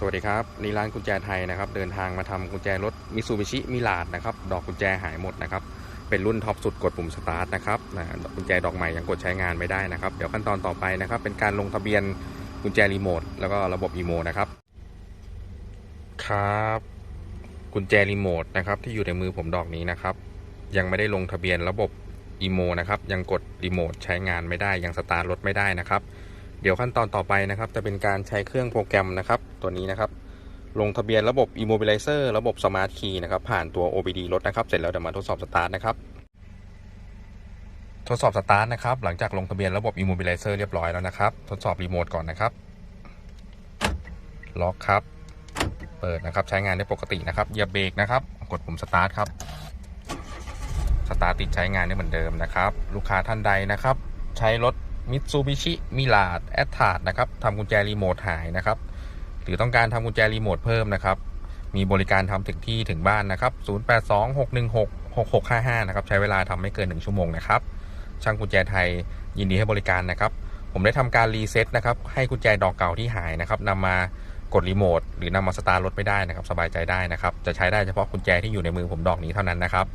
สวัสดีครับนี่ร้านกุญแจไทยนะครับ เดินทางมาทำกุญแจรถมิซูบิชิมิลาดนะครับ ดอกกุญแจหายหมดนะครับ เป็นรุ่นท็อปสุดกดปุ่มสตาร์ทนะครับนะกุญแจดอกใหม่ยังกดใช้งานไม่ได้นะครับ เดี๋ยวขั้นตอนต่อไปนะครับ เป็นการลงทะเบียนกุญแจรีโมทแล้วก็ระบบอีโมนะครับ ครับ กุญแจรีโมทนะครับที่อยู่ในมือผมดอกนี้นะครับ ยังไม่ได้ลงทะเบียนระบบอีโมนะครับ ยังกดรีโมทใช้งานไม่ได้ ยังสตาร์ทรถไม่ได้นะครับเดี๋ยวขั้นตอนต่อไปนะครับ จะเป็นการใช้เครื่องโปรแกรมนะครับ ตัวนี้นะครับ ลงทะเบียนระบบ Immobilizer ระบบ Smart Key นะครับ ผ่านตัว OBD รถนะครับ เสร็จแล้วเดี๋ยวมาทดสอบสตาร์ทนะครับ ทดสอบสตาร์ทนะครับ หลังจากลงทะเบียนระบบ Immobilizer เรียบร้อยแล้วนะครับ ทดสอบรีโมทก่อนนะครับ ล็อกครับ เปิดนะครับ ใช้งานได้ปกตินะครับเหยียบเบรกนะครับ กดปุ่มสตาร์ทครับ สตาร์ทติดใช้งานได้เหมือนเดิมนะครับ ลูกค้าท่านใดนะครับ ใช้รถ มิตซูบิชิมิลาดแอตทาดนะครับทำกุญแจรีโมทหายนะครับ หรือต้องการทำกุญแจรีโมทเพิ่มนะครับ มีบริการทำถึงที่ถึงบ้านนะครับ 0826166655 นะครับ ใช้เวลาทำไม่เกิน 1 ชั่วโมงนะครับ ช่างกุญแจไทยยินดีให้บริการนะครับ ผมได้ทำการรีเซ็ตนะครับ ให้กุญแจดอกเก่าที่หายนะครับนำมากดรีโมทหรือนำมาสตาร์ทรถไม่ได้นะครับ สบายใจได้นะครับ จะใช้ได้เฉพาะกุญแจที่อยู่ในมือผมดอกนี้เท่านั้นนะครับ